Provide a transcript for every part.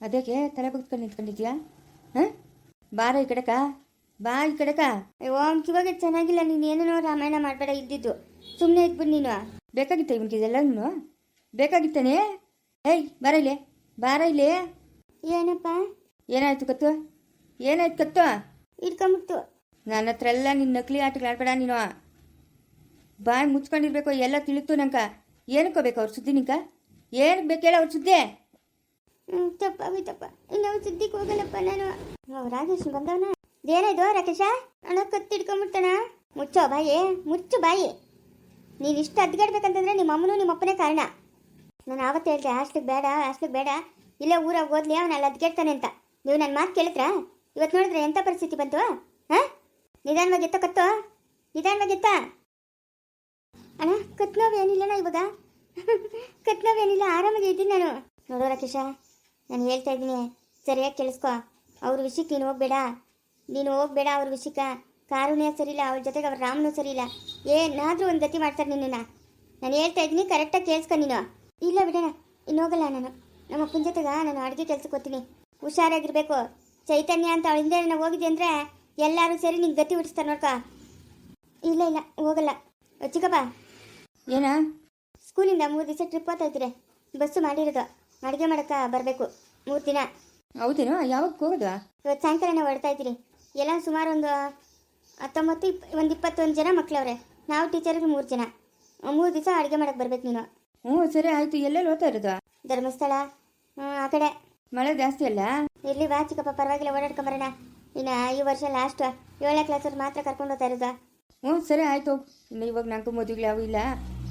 ಅದಕ್ಕೆ ತಲೆ ಬಗ್ತ್ಕೊಂಡು ನಿಂತ್ಕೊಂಡಿದ್ಯಾ? ಹಾಂ? ಬಾರ ಈ ಕಡೆಕ. ಬಾ ಈ ಕಡೆಕ. ಓಂ ಇವಾಗ ಚೆನ್ನಾಗಿಲ್ಲ. ನೀನು ಏನೇನೋ ರಾಮಾಯಣ ಮಾಡಬೇಡ ಇದ್ದಿದ್ದು ಸುಮ್ಮನೆ ಇದ್ಬಿಟ್ಟು ನೀನು. ಬೇಕಾಗಿತ್ತ ಇವನಿಗೆ ಇದೆಲ್ಲನೂ? ಬೇಕಾಗಿತ್ತಾನೆ? ಏಯ್ ಬಾರ ಇಲ್ಲಿ ಬಾರ ಇಲ್ಲಿ ಏನಪ್ಪ? ಏನಾಯ್ತು ಕತ್ತು? ಏನಾಯ್ತು ಕತ್ತು? ಇಟ್ಕೊಂಬಿಡ್ತು ನನ್ನ ಹತ್ರ ಎಲ್ಲ ನಿನ್ನ ನಕಲಿ ಆಟಗಳು ಆಡ್ಬೇಡ ನೀನು. ಬಾಯಿ ಮುಚ್ಕೊಂಡಿರ್ಬೇಕು ಎಲ್ಲ ತಿಳಿತು ನಂಕ ಏನಕ್ಕೆ ಬೇಕು ಅವ್ರ ಸುದ್ದಿ ನಿಂಕ ಏನಕ್ಕೆ ಬೇಕು ಹೇಳ ಅವ್ರ ಸುದ್ದಿ? ಹ್ಞೂ ತಪ್ಪ ಇನ್ನು ಸುದ್ದಿಗೆ ಹೋಗಲ್ಲಪ್ಪ ನಾನು. ರಾಜೇಶ್ ಬಂದವನ? ಏನಾಯ್ತು ರಾಕೇಶ? ಅಣ್ಣ ಕತ್ತಿಡ್ಕೊಂಬಿಡ್ತಾನ ಮುಚ್ಚೋ ಬಾಯಿ, ಮುಚ್ಚು ಬಾಯಿ. ನೀನು ಇಷ್ಟು ಅದ್ಗಾಡ್ಬೇಕಂತಂದ್ರೆ ನಿಮ್ಮ ಅಮ್ಮನೂ ನಿಮ್ಮ ಅಪ್ಪನೇ ಕಾರಣ. ನಾನು ಆವತ್ತು ಹೇಳ್ದೆ ಹಾಸ್ಲಿಗೆ ಬೇಡ ಹಾಸ್ಲಿಗೆ ಬೇಡ. ಇಲ್ಲೇ ಊರಾಗ ಓದ್ಲಿ ಅವನು ಅಲ್ಲಿ ಅದ್ಗೇಡ್ತಾನೆ ಅಂತ. ನೀವು ನನ್ನ ಮಾತು ಕೇಳಿದ್ರಾ? ಇವತ್ತು ನೋಡಿದ್ರೆ ಎಂಥ ಪರಿಸ್ಥಿತಿ ಬಂತು? ಹಾಂ? ನಿಧಾನವಾಗಿ ಎತ್ತ, ಕತ್ತೋ? ನಿಧಾನವಾಗಿ ಎತ್ತ? ಅಣ್ಣ ಕತ್ನೋವೇನಿಲ್ಲಣ್ಣ ಇವಾಗ? ಕತ್ನೋವೇನಿಲ್ಲ ಆರಾಮಾಗಿ ಇದ್ದೀನಿ ನಾನು. ನೋಡೋ ರಾಕೇಶ ನಾನು ಹೇಳ್ತಾ ಇದ್ದೀನಿ ಸರಿಯಾಗಿ ಕೇಳಿಸ್ಕೊ. ಅವ್ರ ವಿಷಯಕ್ಕೆ ನೀನು ಹೋಗ್ಬೇಡ. ನೀನು ಹೋಗ್ಬೇಡ ಅವ್ರ ವಿಷಯಕ್ಕೆ. ಕಾರುಣ್ಯ ಸರಿಯಿಲ್ಲ ಅವ್ರ ಜೊತೆಗೆ ಅವ್ರ ರಾಮನೂ ಸರಿಯಿಲ್ಲ. ಏನಾದರೂ ಒಂದು ಗತಿ ಮಾಡ್ತಾರೆ ನಿನ್ನನ್ನು. ನಾನು ಹೇಳ್ತಾ ಇದ್ದೀನಿ ಕರೆಕ್ಟಾಗಿ ಕೇಳಿಸ್ಕೊ ನೀನು. ಇಲ್ಲ ಬಿಡೋಣ ಇನ್ನು ಹೋಗಲ್ಲ ನಾನು. ನಮ್ಮ ಅಪ್ಪನ ಜೊತೆಗೆ ನಾನು ಅಡುಗೆ ಕೆಲ್ಸಕ್ಕೆ ಹೋಗ್ತೀನಿ. ಹುಷಾರಾಗಿರಬೇಕು. ಚೈತನ್ಯ ಅಂತ ಅವಳ ಹಿಂದೆ ನಾನು ಹೋಗಿದ್ದೆ ಅಂದರೆ ಎಲ್ಲರೂ ಸೇರಿ ನಿಂಗೆ ಗತಿ ಬಿಡಿಸ್ತಾರೆ ನೋಡ್ಕೊ. ಇಲ್ಲ ಇಲ್ಲ ಹೋಗಲ್ಲ. ಚಿಕ್ಕಪ್ಪ. ಏನ? ಸ್ಕೂಲಿಂದ ಮೂರು ದಿವಸ ಟ್ರಿಪ್ ಹೋಗ್ತಾ ಇದ್ರೆ ಬಸ್ಸು ಮಾಡಿರೋದು. ಅಡುಗೆ ಮಾಡಕ್ಕ ಬರಬೇಕು. ಮೂರು ದಿನ. ಹೌದೇನು? ಯಾವಾಗ ಹೋಗೋದು? ಇವತ್ತು ಸಾಯಂಕಾಲನೇ ಹೊರಡ್ತಾ ಇದ್ದೀರಿ. ಎಲ್ಲ ಸುಮಾರು ಒಂದು ಹತ್ತೊಂಬತ್ತು ಇಪ್ ಒಂದು ಇಪ್ಪತ್ತೊಂದು ಜನ ಮಕ್ಕಳವ್ರೆ ನಾವು ಟೀಚರ್ಗೆ ಮೂರು ಜನ. ಮೂರು ದಿವಸ ಅಡುಗೆ ಮಾಡಕ್ಕೆ ಬರ್ಬೇಕು ನೀನು. ಹ್ಞೂ ಸರಿ ಆಯಿತು. ಎಲ್ಲೆಲ್ಲಿ ಓದ್ತಾ ಇರೋದು? ಧರ್ಮಸ್ಥಳ ಹ್ಞೂ ಆ ಕಡೆ. ಮಳೆ ಜಾಸ್ತಿ ಅಲ್ಲ? ಇರ್ಲಿ ಬಾ ಚಿಕ್ಕಪ್ಪ ಪರವಾಗಿಲ್ಲ ಓಡಾಡ್ಕೊಂಬರೋಣ ಇನ್ನ ಈ ವರ್ಷ ಲಾಸ್ಟ್ ಏಳನೇ ಕ್ಲಾಸವ್ರು ಮಾತ್ರ ಕರ್ಕೊಂಡು ಹೋಗ್ತಾ ಇರೋದು. ಹ್ಞೂ ಸರಿ ಆಯಿತು ಇನ್ನು ಇವಾಗ ನಂಗೂ ಮದುವೆಗಳು ಯಾವ ಇಲ್ಲ.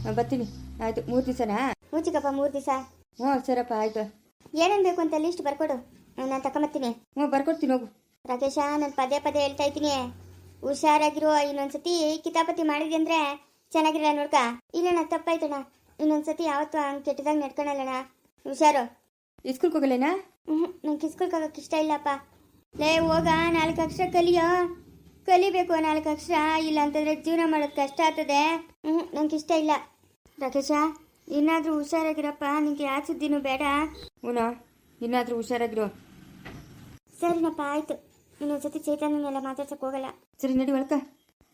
ನಾನ್ ಬರ್ತೀನಿ. ಆಯಿತು ಮೂರು ದಿವಸನಾ? ಹ್ಞೂ ಚಿಕ್ಕಪ್ಪ ಮೂರು ದಿವಸ. ಹ್ಞೂ ಸರಪ್ಪ ಆಯ್ತು. ಏನೇನು ಬೇಕು ಅಂತ ಲಿಸ್ಟ್ ಬರ್ಕೊಡು. ನಾನು ತಗೊಂಬರ್ತೀನಿ ಹ್ಞೂ ಬರ್ಕೊಡ್ತೀನಿ ಹೋಗು. ರಾಕೇಶ ನಾನು ಪದೇ ಪದೇ ಹೇಳ್ತಾ ಇದ್ದೀನಿ. ಹುಷಾರಾಗಿರೋ ಇನ್ನೊಂದ್ಸತಿ ಕಿತಾಪತಿ ಮಾಡಿದ್ವಿ ಅಂದರೆ ಚೆನ್ನಾಗಿರಲ್ಲ ನೋಡ್ಕ. ಇಲ್ಲಣ್ಣ ತಪ್ಪಾಯ್ತಣ್ಣ ಇನ್ನೊಂದ್ಸತಿ ಯಾವತ್ತೂ ಹಂಗೆ ಕೆಟ್ಟದಾಗ ನಡ್ಕೊಳಲ್ಲಣ್ಣ ಹುಷಾರು. ಇಸ್ಕೂಲ್ಗೆ ಹೋಗಲೇನಾ? ಹ್ಞೂ ನಂಗೆ ಹೋಗಕ್ಕೆ ಇಷ್ಟ ಇಲ್ಲಪ್ಪ. ಲೇ ಹೋಗ ನಾಲ್ಕು ಅಕ್ಷರ ಕಲಿಯೋ. ಕಲಿಬೇಕು ನಾಲ್ಕು ಅಕ್ಷರ. ಇಲ್ಲ ಅಂತಂದ್ರೆ ಜೀವನ ಮಾಡೋದು ಕಷ್ಟ ಆಗ್ತದೆ. ಹ್ಞೂ ನಂಗೆ ಇಷ್ಟ ಇಲ್ಲ. ರಾಕೇಶ ಇನ್ನಾದರೂ ಹುಷಾರಾಗಿರಪ್ಪ ನಿಂಗೆ ಯಾವ ಸುದ್ದಿನೂ ಬೇಡ. ಊನಾ ಇನ್ನಾದರೂ ಹುಷಾರಾಗಿರು. ಸರಿನಪ್ಪ ಆಯಿತು. ಇನ್ನೊಂದ್ಸತಿ ಚೈತನ್ಯನೆಲ್ಲ ಮಾತಾಡ್ಸಕ್ಕೆ ಹೋಗಲ್ಲ. ಸರಿ ನಡಿ ಒಳಕ.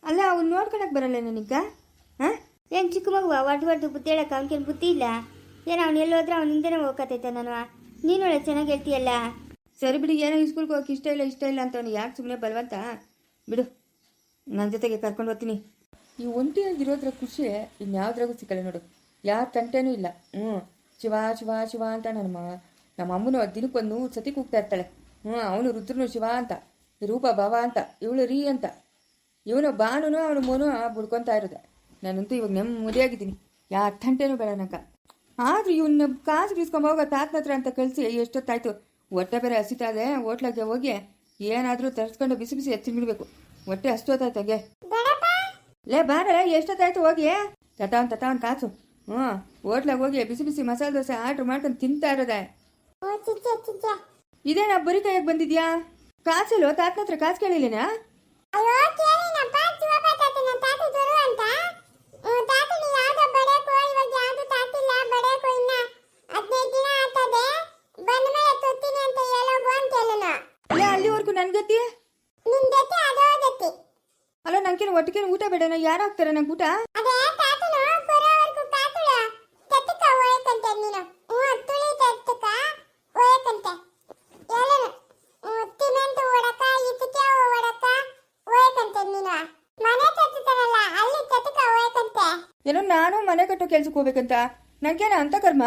ಅಲ್ಲ ಅವ್ನು ನೋಡ್ಕೊಳಕ್ ಬರಲ್ಲ ನನಗ? ಹಾಂ? ಏನು ಚಿಕ್ಕ ಮಗುವ ಒಡ್ದು ಒಡ್ದು ಬುದ್ಧಿ ಹೇಳಕ್ಕೆ ಅವ್ನಿಗೇನು ಬುದ್ಧಿ ಇಲ್ಲ? ಏನು ಅವ್ನು ಎಲ್ಲೋದ್ರೆ ಅವ್ನ ಹಿಂದೆನೇ ಹೋಗತ್ತೈತೆ ನಾನು? ನೀನೊಳ್ಳೆ ಚೆನ್ನಾಗಿ ಹೇಳ್ತೀಯಲ್ಲ? ಸರಿ ಬಿಡಿ ಏನೋ ಸ್ಕೂಲ್ಗೆ ಹೋಗಕ್ಕೆ ಇಷ್ಟ ಇಲ್ಲ ಇಷ್ಟ ಇಲ್ಲ ಅಂತ ಅವ್ನು ಯಾಕೆ ಸುಮ್ಮನೆ ಬಲವಂತ? ಬಿಡು ನನ್ನ ಜೊತೆಗೆ ಕರ್ಕೊಂಡು ಹೋಗ್ತೀನಿ. ಈ ಒಂಟಿಯಾಗಿರೋದ್ರ ಖುಷಿ ಇನ್ಯಾವ್ದ್ರಾಗೂ ಸಿಕ್ಕಲ್ಲ ನೋಡು. ಯಾವ ತಂಟೆನೂ ಇಲ್ಲ. ಹ್ಞೂ. ಶಿವ ಶಿವ ಶಿವ ಅಂತ ನಮ್ಮ ನಮ್ಮ ಅಮ್ಮನು ದಿನಕ್ಕೊಂದು ನೂರು ಸತಿ ಕೂಗ್ತಾ ಇರ್ತಾಳೆ. ಹ್ಞೂ ಅವನು ರುದ್ರನು ಶಿವ ಅಂತ ರೂಪ ಭವ ಅಂತ ಇವಳು ರೀ ಅಂತ. ಇವನು ಬಾನುನು ಅವನು ಮೋನು ಬುಡ್ಕೊತಾ ಇರೋದೆ. ನಾನಂತೂ ಇವಾಗ ನೆಮ್ಮದಿಯಾಗಿದ್ದೀನಿ. ಯಾರ ತಂಟೆನೂ ಬೇಡ ನಂಗೆ. ಆದ್ರೂ ಇವನ್ನ ಕಾಸು ಬೀಸ್ಕೊಂಡ್ ಹೋಗೋ ತಾತನ ಹತ್ರ ಅಂತ ಕಳಿಸಿ ಎಷ್ಟೊತ್ತಾಯ್ತು? ಹೊಟ್ಟೆ ಬೇರೆ ಹಸಿತಾ ಇದೆ ಹೋಟ್ಲಾಗೆ ಹೋಗಿ ಏನಾದರೂ ತರಿಸ್ಕೊಂಡು ಬಿಸಿ ಬಿಸಿ ಎತ್ತಿ ಬಿಡಬೇಕು ಹೊಟ್ಟೆ ಅಷ್ಟೊತ್ತಾಯ್ತು ಹಂಗೆ. ಲೇ ಬಾರ ಎಷ್ಟೊತ್ತಾಯ್ತು ಹೋಗಿ. ತತಾವನ್ ತತಾವನ್ ಕಾಸು. ಹ್ಞೂ ಹೋಟ್ಲಾಗ ಹೋಗಿ ಬಿಸಿ ಬಿಸಿ ಮಸಾಲೆ ದೋಸೆ ಆರ್ಡರ್ ಮಾಡ್ಕೊಂಡು ತಿಂತಾ ಇರೋದೆ. ಇದೇನ ಬರಿ ಕೈಯಾಗ ಬಂದಿದ್ಯಾ? ಕಾಸಲ್ವ ತಾತನ ಹತ್ರ ಕಾಸು ಕೇಳಿಲ್ಲೇನಾ? ಅಲ್ಲಿವರೆಗೂ ಅಲ್ಲ ನಂಗೇನು ಒಟ್ಟಿಗೆ ಊಟ ಬೇಡನ? ಯಾರು ಹಾಕ್ತಾರೆ ನಂಗೆ ಊಟ? ಏನೋ ನಾನು ಮನೆ ಕಟ್ಟೋ ಕೆಲ್ಸಕ್ಕೆ ಹೋಗ್ಬೇಕಂತ. ನಂಗೇನ ಅಂತ ಕರ್ಮ?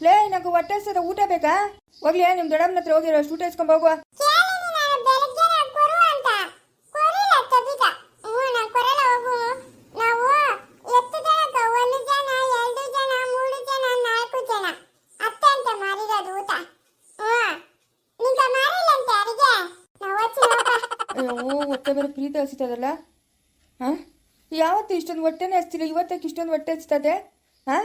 ಲೇ ನಂಗೆ ಹೊಟ್ಟೆ ಸದ ಊಟ ಬೇಕಾ? ಹೋಗ್ಲಿ ನಿಮ್ ದೊಡ್ಡಮ್ಮನ ಹತ್ರ ಹೋಗಿರೋ ಊಟ ಇಸ್ಕೊಂಡ್ ಹೋಗುವ. ಹೊಟ್ಟೆ ಹಸಿತದಲ್ಲ ಹಾಂ? ಯಾವತ್ತು ಇಷ್ಟೊಂದು ಹೊಟ್ಟೆನೇ ಹಸ್ತಿಲ್ಲ ಇವತ್ತಕ್ಕೆ ಇಷ್ಟೊಂದು ಹೊಟ್ಟೆ ಹಚ್ತದೆ? ಹಾಂ?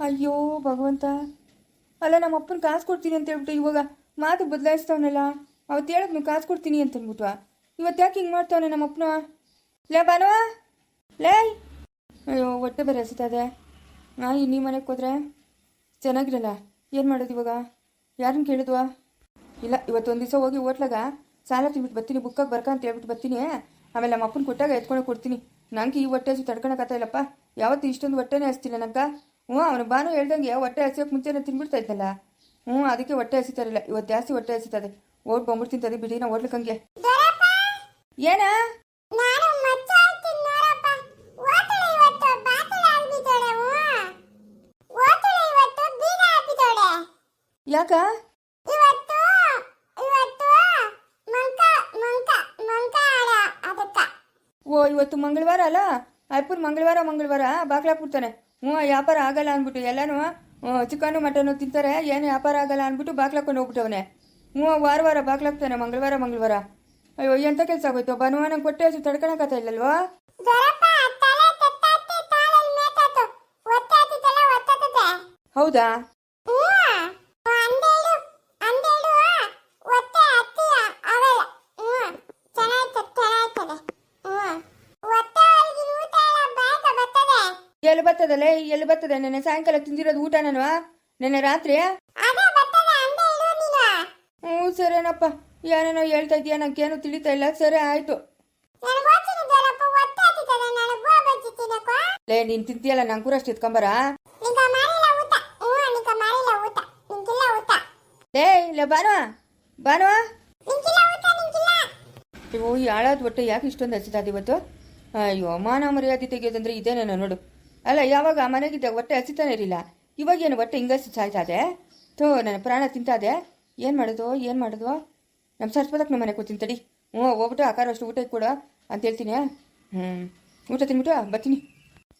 ಅಯ್ಯೋ, ಭಗವಂತ. ಅಲ್ಲ ನಮ್ಮಅಪ್ಪನ್ ಕಾಸು ಕೊಡ್ತೀನಿ ಅಂತ ಹೇಳ್ಬಿಟ್ಟು ಇವಾಗ ಮಾತು ಬದಲಾಯಿಸ್ತವನಲ್ಲ. ಅವತ್ತು ಹೇಳಿದ್ನು ಕಾಸು ಕೊಡ್ತೀನಿ ಅಂತ ಅಂದ್ಬಿಟ್ಟು ಇವತ್ತು ಯಾಕೆ ಹಿಂಗೆ ಮಾಡ್ತಾವನೆ ನಮ್ಮ ಅಪ್ಪನ ಲೇ ಬನವ ಲೇ! ಅಯ್ಯೋ, ಹೊಟ್ಟೆ ಬೇರೆ ಹಸಿತದೆ ಹಾಂ ಇನ್ನೀ ಮನೆಗೆ ಹೋದ್ರೆ ಚೆನ್ನಾಗಿರಲ್ಲ. ಏನು ಮಾಡೋದು ಇವಾಗ? ಯಾರನ್ನು ಕೇಳಿದ್ವಾ? ಇಲ್ಲ ಇವತ್ತೊಂದು ದಿವಸ ಹೋಗಿ ಹೋಟ್ಲಾಗ ಸಾಲ ತಿನ್ಬಿಟ್ಟು ಬರ್ತೀನಿ ಬುಕ್ಕಾಗಿ ಬರ್ಕ ಅಂತ ಹೇಳ್ಬಿಟ್ಟು ಬರ್ತೀನಿ. ಆಮೇಲೆ ನಮ್ಮ ಅಪ್ಪನ ಕೊಟ್ಟಾಗ ಎತ್ಕೊಂಡು ಕೊಡ್ತೀನಿ. ನಂಗೆ ಈ ಹೊಟ್ಟೆ ಹಸಿ ತಡ್ಕೊಳಕತ್ತ ಇಲ್ಲಪ್ಪ. ಯಾವತ್ತು ಇಷ್ಟೊಂದು ಹೊಟ್ಟೆನೇ ಹಸ್ತಿಲ್ಲ ನಂಗೆ? ಹ್ಞೂ, ಅವನು ಬಾನು ಹೇಳ್ದಂಗೆ ಹೊಟ್ಟೆ ಹಸಿಯೋಕೆ ಮುಂಚೆನೇ ತಿನ್ಬಿಡ್ತಾ ಇದ್ದಲ್ಲ. ಹ್ಞೂ, ಅದಕ್ಕೆ ಹೊಟ್ಟೆ ಹಸಿತಾರಿಲ್ಲ ಇವತ್ತು ಜಾಸ್ತಿ ಹೊಟ್ಟೆ ಹಸಿತದೆ ಓಟ್ ಬಂದ್ಬಿಡ್ತೀನಿ ಬಿಡಿ ನಾ ಓಡ್ಲಿಕ್ಕಂಗೆ ಏನಾ? ಯಾಕ? ಓ ಇವತ್ತು ಮಂಗಳವಾರ ಅಲ್ಲ? ಅಯ್ಯಪ್ಪನ ಮಂಗಳವಾರ ಮಂಗಳವಾರ. ಬಾಗ್ಲಾಕ್ಬಿಡ್ತಾನೆ ಹ್ಞೂ ವ್ಯಾಪಾರ ಆಗಲ್ಲ ಅಂದ್ಬಿಟ್ಟು ಎಲ್ಲಾನು ಚಿಕನ್ನು ಮಟನ್ನು ತಿಂತಾರೆ. ಏನು ವ್ಯಾಪಾರ ಆಗಲ್ಲ ಅಂದ್ಬಿಟ್ಟು ಬಾಗ್ಲಾಕೊಂಡು ಹೋಗ್ಬಿಟ್ಟವನೆ. ಹ್ಞೂ ವಾರ ವಾರ ಬಾಗ್ಲಾಗ್ತಾನೆ ಮಂಗಳವಾರ ಮಂಗಳವಾರ. ಅಯ್ಯೋ ಎಂಥ ಕೆಲಸ ಆಗೋಯ್ತು? ಭಾನುವಾರ ನಂಗೆ ಕೊಟ್ಟೆ ಹಸು ತಡ್ಕೊಳಕತ್ತ ಇಲ್ಲಲ್ವಾ? ಹೌದಾ? ಎಲ್ಲ ಬರ್ತದಲ್ಲೇ? ಎಲ್ಲಿ ಬರ್ತದೆ? ನೆನ್ನೆ ಸಾಯಂಕಾಲ ತಿಂದಿರೋದು ಊಟ ನಾನು ನೆನ್ನೆ ರಾತ್ರಿ? ಸರೇನಪ್ಪ ಏನೇನೋ ಹೇಳ್ತಾ ಇದೀಯ ನನಗೇನು ತಿಳಿತಾ ಇಲ್ಲ. ಸರಿ ಆಯಿತು. ಲೇ ನೀನು ತಿಂತೀಯಲ್ಲ ನಂಗೆ ಕೂಡ ಅಷ್ಟು ಎತ್ಕೊಂಬರ ಊಟ. ಲೇ ಲೇ ಬಾನು. ಬಾನು. ಈ ಹಾಳಾದ ಹೊಟ್ಟೆ ಯಾಕೆ ಇಷ್ಟೊಂದು ಹಚ್ಚಿದ ಇವತ್ತು? ಅಯ್ಯೋ ಮಾನ ಮರ್ಯಾದೆ ತೆಗಿಯೋದಂದ್ರೆ ಇದೇನೇನೋ ನೋಡು. ಅಲ್ಲ ಯಾವಾಗ ಮನೆಗಿದ್ದಾಗ ಹೊಟ್ಟೆ ಹಸಿತಾನೆ ಇರಲಿಲ್ಲ? ಇವಾಗೇನು ಹೊಟ್ಟೆ ಸಾಯ್ತಾ ಇದೆ? ಥೋ ನನ್ನ ಪ್ರಾಣ ತಿಂತಾದೆ ಏನು ಮಾಡೋದು ಏನು ಮಾಡೋದು? ನಮ್ಮ ಸರ್ಸ್ಪದಕ್ಕೆ ನಮ್ಮ ಮನೆಗೆ ಕೂತೀನಿ ತಡಿ. ಹ್ಞೂ, ಹೋಗ್ಬಿಟ್ಟು ಆಕಾರ ಅಷ್ಟು ಊಟ ಕೂಡ ಅಂತ ಹೇಳ್ತೀನಿ ಹ್ಞೂ ಊಟ ತಿನ್ಬಿಟ್ಟು ಬರ್ತೀನಿ.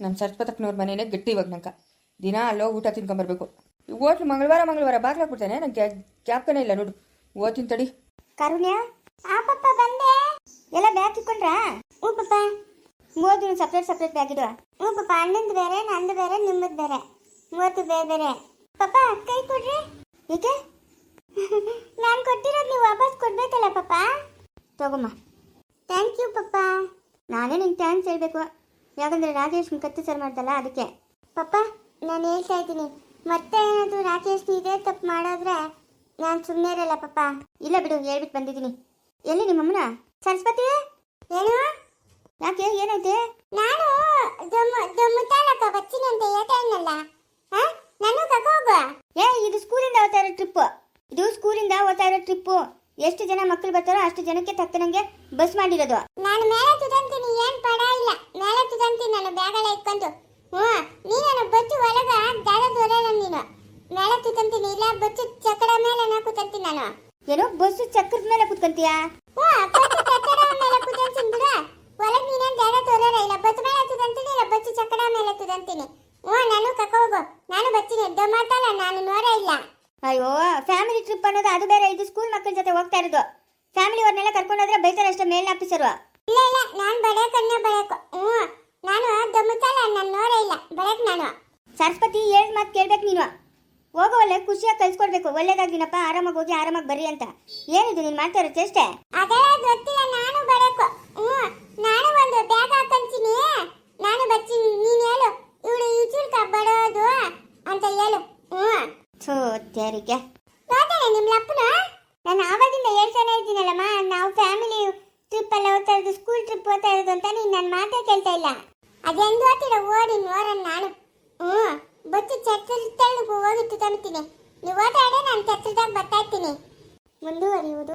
ನಮ್ಮ ಸರ್ಸ್ಪದಕ್ನವ್ರ ಮನೆಯೇ ಗಟ್ಟಿ ಇವಾಗ ನಂಗೆ ದಿನ ಅಲ್ಲೋ ಊಟ ತಿನ್ಕೊಂಬರ್ಬೇಕು. ಓಟ್ಲು ಮಂಗಳವಾರ ಮಂಗಳವಾರ ಬಾಗ್ಲಾಕ್ಬಿಡ್ತಾನೆ ನಂಗೆ ಕ್ಯಾಪ್ಕನೇ ಇಲ್ಲ ನೋಡು. ಓದ್ತೀನಿ ತಡಿ. ಕರುಣ್ಯ, ಆ ಪಪ್ಪ ಬಂದೆ. ಎಲ್ಲ ಬ್ಯಾಗ್ ಇಕ್ಕೊಂಡ್ರಾ ಹ್ಞೂ, ಪಪ್ಪ. ಮೂವತ್ತು ಸಪ್ರೇಟ್ ಸಪ್ರೇಟ್ ಬ್ಯಾಗ್ ಇಡುವ. ಹ್ಞೂ, ಪಪ್ಪ. ಅಣ್ಣಂದು ಬೇರೆ, ನಂದು ಬೇರೆ, ನಿಮ್ಮದು ಬೇರೆ. ಮೂವತ್ತು ಬೇರೆ ಬೇರೆ. ಪಪ್ಪ, ಕೈ ಕೊಡ್ರಿ. ಏಕೆ? ನಾನು ಕೊಟ್ಟಿರೋದು ನೀವು ವಾಪಸ್ ಕೊಡ್ಬೇಕಲ್ಲ ಪಪ್ಪ ತಗೋಮ್ಮ. ಥ್ಯಾಂಕ್ ಯು ಪಪ್ಪ ನಾನೇ ನಿಂಗೆ ಥ್ಯಾಂಕ್ಸ್ ಹೇಳಬೇಕು. ಯಾಕಂದ್ರೆ ರಾಕೇಶ್ ಕತ್ತು ಸರ್ ಮಾಡ್ದಲ್ಲ ಅದಕ್ಕೆ. ಪಪ್ಪ ನಾನು ಹೇಳ್ತಾ ಇದ್ದೀನಿ. ಮತ್ತೆ ಏನಾದರೂ ರಾಕೇಶ್ ಇದೇ ತಪ್ಪು ಮಾಡಿದ್ರೆ ನಾನು ಸುಮ್ಮನೆ ಇರಲ್ಲ ಪಪ್ಪ ಇಲ್ಲ ಬಿಡು ಹೇಳ್ಬಿಟ್ಟು ಬಂದಿದ್ದೀನಿ. ಎಲ್ಲಿ ನಿಮ್ಮಮ್ಮನ ಸರಸ್ವತಿ ಏನು? ಯಾಕೆ ಏನೈತೆ ನಾನು ದಮ್ಮು ದಮ್ಮು ತಾಲೂಕ ಬರ್ತೀನಿ ಅಂತ ಹೇಳ್ತಾ ಇದ್ನಲ್ಲ. ನಾನು ಕರ್ಕೊ ಹೋಗು ಏ, ಇದು ಸ್ಕೂಲಿಂದ ಅವತ್ತಾರ ಟ್ರಿಪ್ಪು ಇದು ಸ್ಕೂಲಿಂದ ಹೋಗ್ತಾ ಇರೋ ಟ್ರಿಪ್ಪು ಎಷ್ಟು ಜನ ಮಕ್ಕಳು ಬರ್ತಾರೋ ಅಷ್ಟು ಜನಕ್ಕೆ ತಕ್ಕನಂಗೆ ಬಸ್ ಮಾಡಿರೋದು. ನಾನು ಮೇಲೆ ತುದಂತೀನಿ ಏನ್ ಪಡ ಇಲ್ಲ. ಮೇಲೆ ತುದಂತೀನಿ ನಾನು ಬ್ಯಾಗಲ್ಲ ಇಟ್ಕೊಂಡು. ಹ್ಞೂ ನೀನು ಬಚ್ಚು ಒಳಗ ಜಾಗ ದೂರ ನೀನು ಮೇಲೆ ತುದಂತೀನಿ ಇಲ್ಲ ಬಚ್ಚು ಚಕ್ರ ಮೇಲೆ ನಾ ಕೂತಂತೀನಿ ನಾನು. ಏನು ಬಸ್ ಚಕ್ರದ ಮೇಲೆ ಕೂತ್ಕೊಂತೀಯಾ? ಬಸ್ಸು ಚಕ್ರ ಮೇಲೆ ಕೂತಂತೀನಿ ಬಿಡು. ಒಳಗ್ ನೀನೇನ್ ಜಾಗ ತೋರಲ್ಲ ಇಲ್ಲ. ಬಸ್ ಮೇಲೆ ತುದಂತೀನಿ ಇಲ್ಲ ಬಚ್ಚು ಚಕ್ರ ಮೇಲೆ ತುದಂತೀನಿ ಹ್ಞೂ ನಾನು ಕಕ್ಕ ಹೋಗು ನಾನು ಬರ್ತೀನಿ ದೊಮ್ಮತ್ತಲ್ಲ ನಾನು ನೋಡೇ ಇಲ್ಲ ಅಯ್ಯೋ ಫ್ಯಾಮಿಲಿ ಟ್ರಿಪ್ ಅನ್ನೋದು ಅದು ಬೇರೆ ಇದು ಸ್ಕೂಲ್ ಮಕ್ಕಳ ಜೊತೆ ಹೋಗ್ತಾ ಇರೋದು. ಫ್ಯಾಮಿಲಿ ಅವ್ರನ್ನೆಲ್ಲ ಕರ್ಕೊಂಡೋದ್ರೆ ಬೈತಾರೆ ಅಷ್ಟೇ ಮೇಲ್ ಆಫೀಸರು ಇಲ್ಲ ಇಲ್ಲ ನಾನು ಬಡಕನ್ನೇ ಬಡಕ. ಹ್ಞೂ ನಾನು ದಮ್ಮತ್ತಲ್ಲ ನಾನು ನೋಡೇ ಇಲ್ಲ. ಬಡಕ್ ನಾನು. ಸರಸ್ವತಿ ಹೇಳ್ ಮಾತು ಕೇಳ್ಬೇಕು ನೀನು. ಹೋಗೋ ಒಳ್ಳೆ ಖುಷಿಯಾಗಿ ಕಳ್ಸ್ಕೊಡ್ಬೇಕು. ಒಳ್ಳೇದಾಗಿನಪ್ಪ ಆರಾಮಾಗಿ ಹೋಗಿ ಆರಾಮಾಗಿ ಬರ್ರಿ ಅಂತ. ಏನಿದು ನೀನು ಮಾಡ್ತಾ ಇರೋ ಚೇಷ್ಟೆ? ಅದೆಲ್ಲ ಗೊತ್ತಿಲ್ಲ ನಾನು ಬರಕು ಹ್ಞೂ ನಾನು ಒಂದು ಬ್ಯಾಗ್ ಹಾಕೊಂತೀನಿ. ನಾನು ಬರ್ತೀನಿ ನೀನು ಹೇಳು. ಇವಳು ಈಚುರ್ಕ ಬಡೋದು ಅಂತ ಹೇಳು. ಹ್ಞೂ ಥೂ, ತೆರಿಗೆ. ನೋಡ್ತಾನೆ ನಿಮ್ಮ ಅಪ್ಪನ ನಾನು ಆವಾಗಿಂದ ಹೇಳ್ತಾನೆ ಇದ್ದೀನಲ್ಲಮ್ಮ. ನಾವು ಫ್ಯಾಮಿಲಿ ಟ್ರಿಪ್ ಎಲ್ಲ ಹೋಗ್ತಾ ಇರೋದು ಸ್ಕೂಲ್ ಟ್ರಿಪ್ ಹೋಗ್ತಾ ಇರೋದು ಅಂತ ನೀನು ನನ್ನ ಮಾತೇ ಕೇಳ್ತಾ ಇಲ್ಲ. ಅದೆಂದು ಓದ್ತೀರ ಓಡಿ ನೋಡೋಣ ನಾನು ಹ್ಞೂ ಬಚ್ಚು ಛತ್ರದಲ್ಲಿ ಹೋಗಿಟ್ಟು ತುತ್ತಂತೀನಿ ನೀವು ಓದಾಡೆ ನಾನು ಛತ್ರದಾಗ ಬರ್ತಾ ಇರ್ತೀನಿ. ಮುಂದುವರಿಯುವುದು.